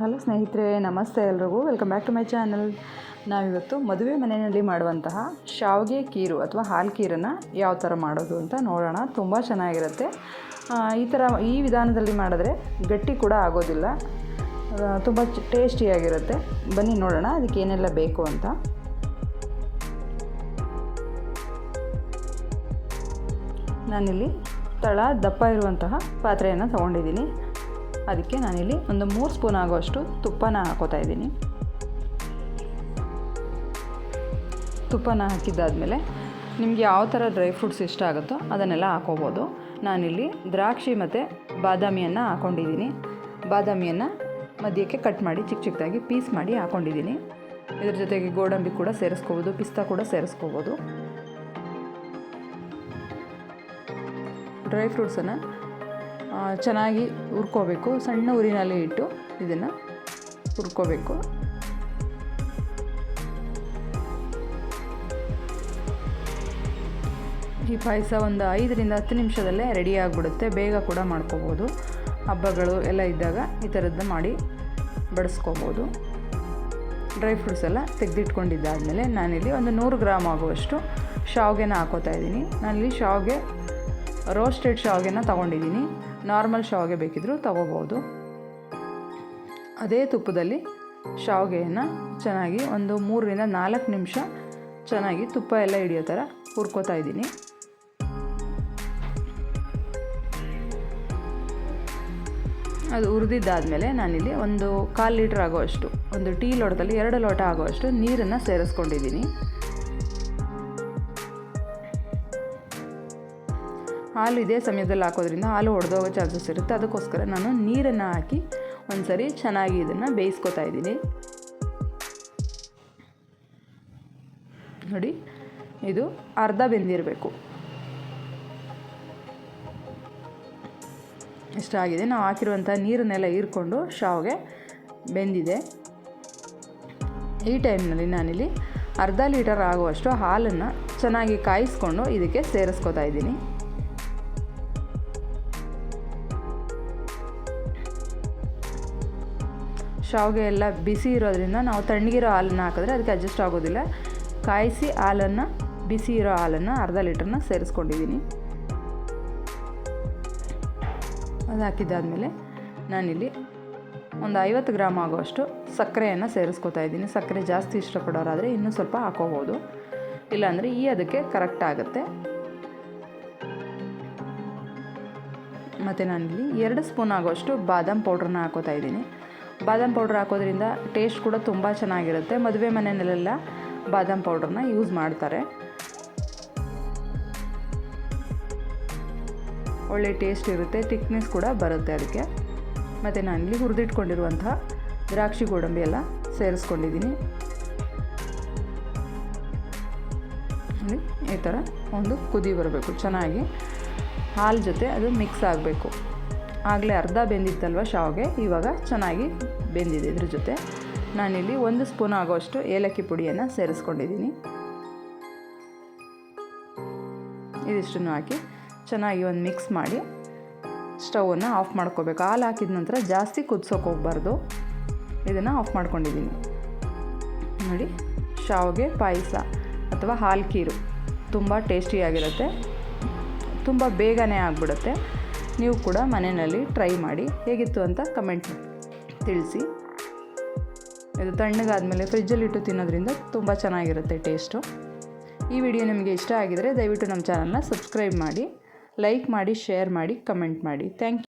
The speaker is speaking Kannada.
ಹಲೋ ಸ್ನೇಹಿತರೆ, ನಮಸ್ತೆ ಎಲ್ರಿಗೂ. Welcome back to my channel ನಾವಿವತ್ತು ಮದುವೆ ಮನೆಯಲ್ಲಿ ಮಾಡುವಂತಹ ಶಾವಿಗೆ ಕೀರು ಅಥವಾ ಹಾಲು ಕೀರನ್ನು ಯಾವ ಥರ ಮಾಡೋದು ಅಂತ ನೋಡೋಣ. ತುಂಬ ಚೆನ್ನಾಗಿರುತ್ತೆ. ಈ ಥರ ಈ ವಿಧಾನದಲ್ಲಿ ಮಾಡಿದ್ರೆ ಗಟ್ಟಿ ಕೂಡ ಆಗೋದಿಲ್ಲ. ತುಂಬ ಟೇಸ್ಟಿಯಾಗಿರುತ್ತೆ ಬನ್ನಿ ನೋಡೋಣ ಅದಕ್ಕೆ ಏನೆಲ್ಲ ಬೇಕು ಅಂತ. ನಾನಿಲ್ಲಿ ತಳ ದಪ್ಪ ಇರುವಂತಹ ಪಾತ್ರೆಯನ್ನು ತೊಗೊಂಡಿದ್ದೀನಿ. ಅದಕ್ಕೆ ನಾನಿಲ್ಲಿ ಒಂದು ಮೂರು ಸ್ಪೂನ್ ಆಗುವಷ್ಟು ತುಪ್ಪನ ಹಾಕೋತಾ ಇದ್ದೀನಿ. ತುಪ್ಪನ ಹಾಕಿದ್ದಾದಮೇಲೆ ನಿಮಗೆ ಯಾವ ಥರ ಡ್ರೈ ಫ್ರೂಟ್ಸ್ ಇಷ್ಟ ಆಗುತ್ತೋ ಅದನ್ನೆಲ್ಲ ಹಾಕೋಬೋದು. ನಾನಿಲ್ಲಿ ದ್ರಾಕ್ಷಿ ಮತ್ತು ಬಾದಾಮಿಯನ್ನು ಹಾಕ್ಕೊಂಡಿದ್ದೀನಿ ಬಾದಾಮಿಯನ್ನು ಮಧ್ಯಕ್ಕೆ ಕಟ್ ಮಾಡಿ ಚಿಕ್ಕ ಚಿಕ್ಕದಾಗಿ ಪೀಸ್ ಮಾಡಿ ಹಾಕ್ಕೊಂಡಿದ್ದೀನಿ ಇದ್ರ ಜೊತೆಗೆ ಗೋಡಂಬಿ ಕೂಡ ಸೇರಿಸ್ಕೋಬೋದು, ಪಿಸ್ತಾ ಕೂಡ ಸೇರಿಸ್ಕೋಬೋದು. ಡ್ರೈ ಫ್ರೂಟ್ಸನ್ನು ಚೆನ್ನಾಗಿ ಹುರ್ಕೋಬೇಕು. ಸಣ್ಣ ಉರಿನಲ್ಲಿ ಇಟ್ಟು ಇದನ್ನು ಹುರ್ಕೋಬೇಕು. ಈ ಪಾಯಸ ಒಂದು ಐದರಿಂದ ಹತ್ತು ನಿಮಿಷದಲ್ಲೇ ರೆಡಿ ಆಗಿಬಿಡುತ್ತೆ. ಬೇಗ ಕೂಡ ಮಾಡ್ಕೋಬೋದು. ಹಬ್ಬಗಳು ಎಲ್ಲ ಇದ್ದಾಗ ಈ ಥರದ್ದು ಮಾಡಿ ಬಡಿಸ್ಕೋಬೋದು. ಡ್ರೈ ಫ್ರೂಟ್ಸ್ ಎಲ್ಲ ತೆಗೆದಿಟ್ಕೊಂಡಿದ್ದಾದಮೇಲೆ ನಾನಿಲ್ಲಿ ಒಂದು ನೂರು ಗ್ರಾಮ್ ಆಗುವಷ್ಟು ಶಾವಿಗೆನ ಹಾಕೋತಾ ಇದ್ದೀನಿ. ನಾನಿಲ್ಲಿ ಶಾವಿಗೆ ರೋಸ್ಟೆಡ್ ಶಾವಿಗೆನ ತೊಗೊಂಡಿದ್ದೀನಿ. ನಾರ್ಮಲ್ ಶಾವಿಗೆ ಬೇಕಿದ್ದರೂ ತೊಗೋಬೋದು. ಅದೇ ತುಪ್ಪದಲ್ಲಿ ಶಾವಿಗೆಯನ್ನು ಚೆನ್ನಾಗಿ ಒಂದು ಮೂರರಿಂದ ನಾಲ್ಕು ನಿಮಿಷ ಚೆನ್ನಾಗಿ ತುಪ್ಪ ಎಲ್ಲ ಹಿಡಿಯೋ ಥರ ಹುರ್ಕೋತಾ ಇದ್ದೀನಿ. ಅದು ಹುರಿದಿದ್ದಾದಮೇಲೆ ನಾನಿಲ್ಲಿ ಒಂದು ಕಾಲು ಲೀಟ್ರ್ ಆಗುವಷ್ಟು, ಒಂದು ಟೀ ಲೋಟದಲ್ಲಿ ಎರಡು ಲೋಟ ಆಗುವಷ್ಟು ನೀರನ್ನು ಸೇರಿಸ್ಕೊಂಡಿದ್ದೀನಿ. ಹಾಲು ಇದೇ ಸಮಯದಲ್ಲಿ ಹಾಕೋದ್ರಿಂದ ಹಾಲು ಒಡೆದೋಗೋ ಚಾನ್ಸಸ್ ಇರುತ್ತೆ. ಅದಕ್ಕೋಸ್ಕರ ನಾನು ನೀರನ್ನು ಹಾಕಿ ಒಂದ್ಸರಿ ಚೆನ್ನಾಗಿ ಇದನ್ನು ಬೇಯಿಸ್ಕೊತಾ ಇದ್ದೀನಿ. ನೋಡಿ, ಇದು ಅರ್ಧ ಬೆಂದಿರಬೇಕು. ಇಷ್ಟಾಗಿದೆ ನಾವು ಹಾಕಿರುವಂಥ ನೀರನ್ನೆಲ್ಲ ಹೀರ್ಕೊಂಡು ಶಾವ್ಗೆ ಬೆಂದಿದೆ. ಈ ಟೈಮ್ನಲ್ಲಿ ನಾನಿಲ್ಲಿ ಅರ್ಧ ಲೀಟರ್ ಆಗುವಷ್ಟು ಹಾಲನ್ನು ಚೆನ್ನಾಗಿ ಕಾಯಿಸ್ಕೊಂಡು ಇದಕ್ಕೆ ಸೇರಿಸ್ಕೊತಾ ಇದ್ದೀನಿ. ಶಾವಿಗೆ ಎಲ್ಲ ಬಿಸಿ ಇರೋದ್ರಿಂದ ನಾವು ತಣ್ಣಗಿರೋ ಹಾಲನ್ನು ಹಾಕಿದ್ರೆ ಅದಕ್ಕೆ ಅಡ್ಜಸ್ಟ್ ಆಗೋದಿಲ್ಲ. ಕಾಯಿಸಿ ಹಾಲನ್ನು, ಬಿಸಿ ಇರೋ ಹಾಲನ್ನು ಅರ್ಧ ಲೀಟ್ರನ್ನ ಸೇರಿಸ್ಕೊಂಡಿದ್ದೀನಿ. ಅದು ಹಾಕಿದ್ದಾದಮೇಲೆ ನಾನಿಲ್ಲಿ ಒಂದು ಐವತ್ತು ಗ್ರಾಮ್ ಆಗುವಷ್ಟು ಸಕ್ಕರೆಯನ್ನು ಸೇರಿಸ್ಕೊತಾ ಇದ್ದೀನಿ. ಸಕ್ಕರೆ ಜಾಸ್ತಿ ಇಷ್ಟಪಡೋರಾದರೆ ಇನ್ನೂ ಸ್ವಲ್ಪ ಹಾಕೋಬೋದು. ಇಲ್ಲಾಂದರೆ ಈ ಅದಕ್ಕೆ ಕರೆಕ್ಟ್ ಆಗುತ್ತೆ. ಮತ್ತು ನಾನಿಲ್ಲಿ ಎರಡು ಸ್ಪೂನ್ ಆಗುವಷ್ಟು ಬಾದಾಮ್ ಪೌಡ್ರನ್ನ ಹಾಕೋತಾ ಇದ್ದೀನಿ. ಬಾದಾಮ್ ಪೌಡ್ರ್ ಹಾಕೋದ್ರಿಂದ ಟೇಸ್ಟ್ ಕೂಡ ತುಂಬ ಚೆನ್ನಾಗಿರುತ್ತೆ. ಮದುವೆ ಮನೆಯಲ್ಲೆಲ್ಲ ಬಾದಾಮ್ ಪೌಡ್ರನ್ನ ಯೂಸ್ ಮಾಡ್ತಾರೆ. ಒಳ್ಳೆ ಟೇಸ್ಟ್ ಇರುತ್ತೆ ತಿಕ್ನೆಸ್ ಕೂಡ ಬರುತ್ತೆ ಅದಕ್ಕೆ ಮತ್ತು ನಾನು ಇಲ್ಲಿ ಹುರಿದಿಟ್ಕೊಂಡಿರುವಂತಹ ದ್ರಾಕ್ಷಿ ಗೋಡಂಬಿ ಎಲ್ಲ ಸೇರಿಸ್ಕೊಂಡಿದ್ದೀನಿ. ಈ ಥರ ಒಂದು ಕುದಿ ಬರಬೇಕು, ಚೆನ್ನಾಗಿ. ಹಾಲು ಜೊತೆ ಅದು ಮಿಕ್ಸ್ ಆಗಬೇಕು. ಆಗಲೇ ಅರ್ಧ ಬೆಂದಿತ್ತಲ್ವ ಶಾವಿಗೆ? ಇವಾಗ ಚೆನ್ನಾಗಿ ಬೆಂದಿದೆ ಇದ್ರ ಜೊತೆ. ನಾನಿಲ್ಲಿ ಒಂದು ಸ್ಪೂನ್ ಆಗೋಷ್ಟು ಏಲಕ್ಕಿ ಪುಡಿಯನ್ನು ಸೇರಿಸ್ಕೊಂಡಿದ್ದೀನಿ. ಇದಿಷ್ಟನ್ನು ಹಾಕಿ ಚೆನ್ನಾಗಿ ಒಂದು ಮಿಕ್ಸ್ ಮಾಡಿ ಸ್ಟವನ್ನು ಆಫ್ ಮಾಡ್ಕೋಬೇಕು. ಹಾಲು ಹಾಕಿದ ನಂತರ ಜಾಸ್ತಿ ಕುದಿಸೋಕೆ ಹೋಗ್ಬಾರ್ದು. ಇದನ್ನು ಆಫ್ ಮಾಡ್ಕೊಂಡಿದ್ದೀನಿ. ನೋಡಿ, ಶಾವಿಗೆ ಪಾಯಸ ಅಥವಾ ಹಾಲು ಕೀರು ತುಂಬ ಟೇಸ್ಟಿಯಾಗಿರುತ್ತೆ ತುಂಬ ಬೇಗನೆ ಆಗಿಬಿಡುತ್ತೆ. ನೀವು ಕೂಡ ಮನೆಯಲ್ಲಿ ಟ್ರೈ ಮಾಡಿ ಹೇಗಿತ್ತು ಅಂತ ಕಮೆಂಟ್ ತಿಳಿಸಿ. ಇದು ತಣ್ಣಗಾದಮೇಲೆ ಫ್ರಿಜ್ಜಲ್ಲಿಟ್ಟು ತಿನ್ನೋದ್ರಿಂದ ತುಂಬ ಚೆನ್ನಾಗಿರುತ್ತೆ ಟೇಸ್ಟು. ಈ ವಿಡಿಯೋ ನಿಮಗೆ ಇಷ್ಟ ಆಗಿದರೆ ದಯವಿಟ್ಟು ನಮ್ಮ ಚಾನಲ್ನ ಸಬ್ಸ್ಕ್ರೈಬ್ ಮಾಡಿ, ಲೈಕ್ ಮಾಡಿ, ಶೇರ್ ಮಾಡಿ, ಕಮೆಂಟ್ ಮಾಡಿ. Thank you.